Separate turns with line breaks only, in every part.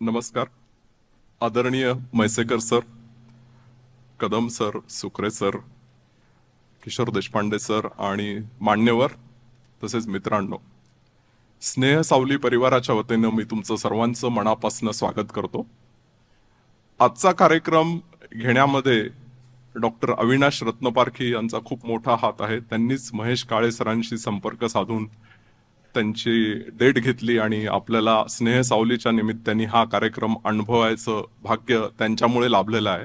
नमस्कार. आदरणीय Mhaisekar sir Kadam sir Sukre sir Kishor Deshpande sir आणि मान्यवर तसेच मित्रांनो स्नेह सावली परिवाराच्या वतीनं मी तुमचं सर्वांचं मनापासून स्वागत करतो. आजचा कार्यक्रम घेण्यामध्ये डॉक्टर अविनाश रत्नपारखी यांचा खूप मोठा हात आहे. त्यांनीच महेश काळे सरांशी संपर्क साधून त्यांची डेट घेतली आणि आपल्याला स्नेह सावलीच्या निमित्ताने हा कार्यक्रम अनुभवायचं भाग्य त्यांच्यामुळे लाभलेलं आहे.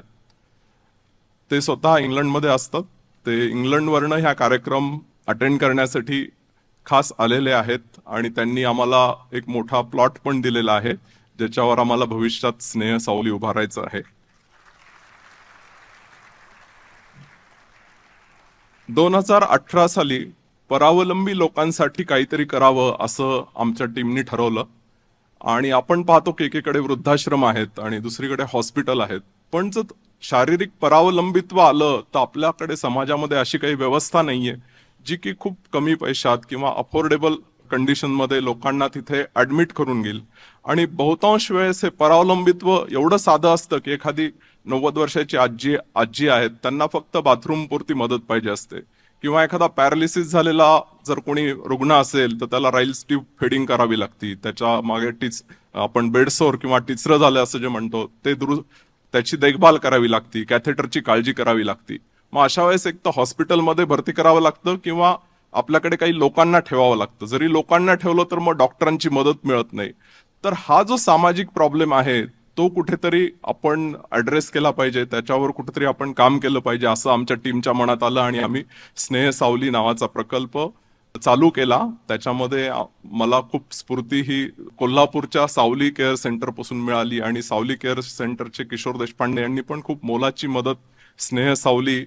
ते स्वतः इंग्लंडमध्ये असतात. ते इंग्लंडवरनं ह्या कार्यक्रम अटेंड करण्यासाठी खास आलेले आहेत आणि त्यांनी आम्हाला एक मोठा प्लॉट पण दिलेला आहे ज्याच्यावर आम्हाला भविष्यात स्नेह सावली उभारायचं आहे. दोन हजार अठरा साली परावलंबी लोकांसाठी काहीतरी करावं असं आमच्या टीमनी ठरवलं. आणि आपण पाहतो की एकीकडे वृद्धाश्रम आहेत आणि दुसरीकडे हॉस्पिटल आहेत. पण जर शारीरिक परावलंबित्व आलं तर आपल्याकडे समाजामध्ये अशी काही व्यवस्था नाहीये जी की खूप कमी पैशात किंवा अफोर्डेबल कंडिशनमध्ये लोकांना तिथे ऍडमिट करून घेईल. आणि बहुतांश वेळेस हे परावलंबित्व एवढं साधं असतं की एखादी नव्वद वर्षाची आजी आजी आहेत त्यांना फक्त बाथरूम पुरती मदत पाहिजे असते. किंवा एखादा पॅरालिसिस झालेला जर कोणी रुग्ण असेल तर त्याला राईल्स ट्यूब फेडिंग करावी लागती. त्याच्यामागे टिच आपण बेडसोर किंवा टिचरं झालं असं जे म्हणतो ते दुरु त्याची देखभाल करावी लागती कॅथेटरची काळजी करावी लागती. मग अशा वेळेस एक तर हॉस्पिटलमध्ये भरती करावं लागतं किंवा आपल्याकडे काही लोकांना ठेवावं लागतं. जरी लोकांना ठेवलं तर मग डॉक्टरांची मदत मिळत नाही. तर हा जो सामाजिक प्रॉब्लेम आहे तो कुठेतरी आपण ऍड्रेस केला पाहिजे त्याच्यावर कुठेतरी आपण काम केलं पाहिजे असं आमच्या टीमच्या मनात आलं आणि आम्ही स्नेह सावली नावाचा प्रकल्प चालू केला. त्याच्यामध्ये मला खूप स्फूर्ती ही कोल्हापूरच्या सावली केअर सेंटरपासून मिळाली आणि सावली केअर सेंटरचे किशोर देशपांडे यांनी पण खूप मोलाची मदत स्नेह सावली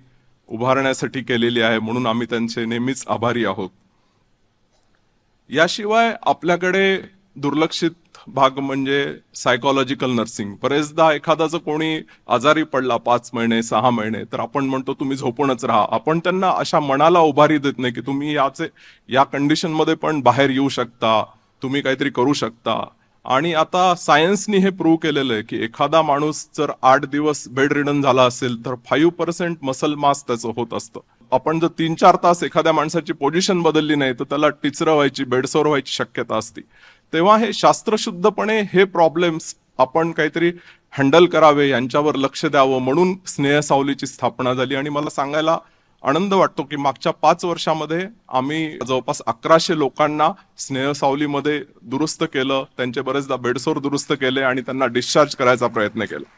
उभारण्यासाठी केलेली आहे म्हणून आम्ही त्यांचे नेहमीच आभारी आहोत. याशिवाय आपल्याकडे दुर्लक्षित भाग म्हणजे सायकोलॉजिकल नर्सिंग बरेचदा एखादा जर कोणी आजारी पडला पाच महिने सहा महिने तर आपण म्हणतो तुम्ही झोपूनच राहा. आपण त्यांना अशा मनाला उभारी देत नाही की तुम्ही याचे या कंडिशनमध्ये पण बाहेर येऊ शकता तुम्ही काहीतरी करू शकता. आणि आता सायन्सनी हे प्रूव्ह केलेलं आहे की एखादा माणूस जर आठ दिवस बेड रिडन झाला असेल तर फाईव्ह पर्सेंट मसल मास त्याचं होत असतं. आपण जर तीन चार तास एखाद्या माणसाची पोझिशन बदलली नाही तर त्याला टिचरं व्हायची बेडसोर व्हायची शक्यता असते. तेव्हा हे शास्त्रशुद्धपणे हे प्रॉब्लेम्स आपण काहीतरी हँडल करावे यांच्यावर लक्ष द्यावं म्हणून स्नेहसावलीची स्थापना झाली. आणि मला सांगायला आनंद वाटतो की मागच्या पाच वर्षामध्ये आम्ही जवळपास अकराशे लोकांना स्नेहसावलीमध्ये दुरुस्त केलं त्यांचे बरेचदा बेडसोर दुरुस्त केले आणि त्यांना डिस्चार्ज करायचा प्रयत्न केला.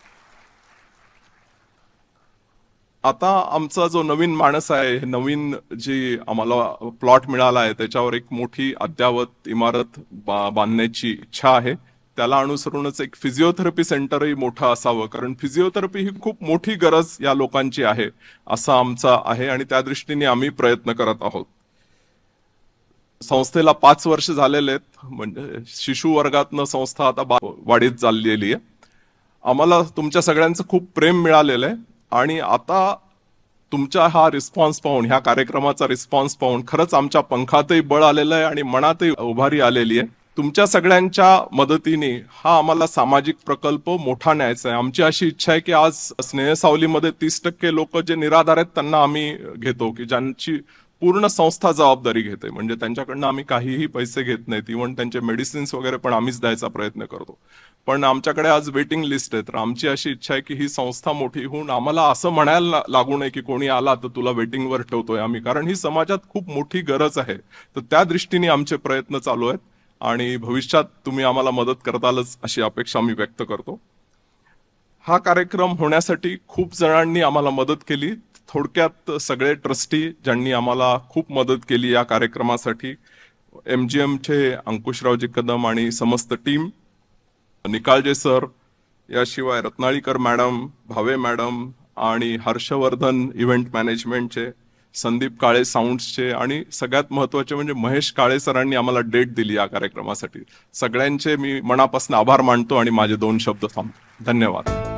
आता आमचा जो नवीन माणस आहे हे नवीन जी आम्हाला प्लॉट मिळाला आहे त्याच्यावर एक मोठी अद्यावत इमारत बा- बांधण्याची इच्छा आहे. त्याला अनुसरूनच एक फिजिओथेरपी सेंटरही मोठं असावं. कारण फिजिओथेरपी ही खूप मोठी गरज या लोकांची आहे असा आमचा आहे आणि त्या दृष्टीने आम्ही प्रयत्न करत आहोत. संस्थेला पाच वर्ष झालेले आहेत. म्हणजे शिशु वर्गातनं संस्था आता वाढीत चाललेली आहे. आम्हाला तुमच्या सगळ्यांचं खूप प्रेम मिळालेलं आहे. आणि आता तुमचा हा रिस्पॉन्स पाहून ह्या कार्यक्रमाचा रिस्पॉन्स पाहून खरंच आमच्या पंखातही बळ आलेलं आहे आणि मनातही उभारी आलेली आहे. तुमच्या सगळ्यांच्या मदतीने हा आम्हाला सामाजिक प्रकल्प मोठा न्यायचा आहे. आमची अशी इच्छा आहे की आज स्नेहसावलीमध्ये तीस टक्के लोक जे निराधार आहेत त्यांना आम्ही घेतो की ज्यांची पूर्ण संस्था जबाबदारी घेते. म्हणजे त्यांच्याकडनं आम्ही काहीही पैसे घेत नाहीत. इव्हन त्यांचे मेडिसिन्स वगैरे पण आम्हीच द्यायचा प्रयत्न करतो. पण आमच्याकडे आज वेटिंग लिस्ट आहे तर आमची अशी इच्छा आहे की ही संस्था मोठी होऊन आम्हाला असं म्हणायला लागू नये की कोणी आला तर तुला वेटिंगवर ठेवतोय आम्ही. कारण ही समाजात खूप मोठी गरज आहे. तर त्या दृष्टीने आमचे प्रयत्न चालू आहेत. आणि भविष्यात तुम्ही आम्हाला मदत करतालच अशी अपेक्षा मी व्यक्त करतो. हा कार्यक्रम होण्यासाठी खूप जणांनी आम्हाला मदत केली. थोडक्यात सगळे ट्रस्टी ज्यांनी आम्हाला खूप मदत केली या कार्यक्रमासाठी. एम जी एमचे अंकुशरावजी कदम आणि समस्त टीम निकालजे सर याशिवाय रत्नाळीकर मॅडम भावे मॅडम आणि हर्षवर्धन इव्हेंट मॅनेजमेंटचे संदीप काळे साऊंड्सचे आणि सगळ्यात महत्त्वाचे म्हणजे महेश काळे सरांनी आम्हाला डेट दिली या कार्यक्रमासाठी. सगळ्यांचे मी मनापासून आभार मानतो आणि माझे दोन शब्द थांबतो. धन्यवाद.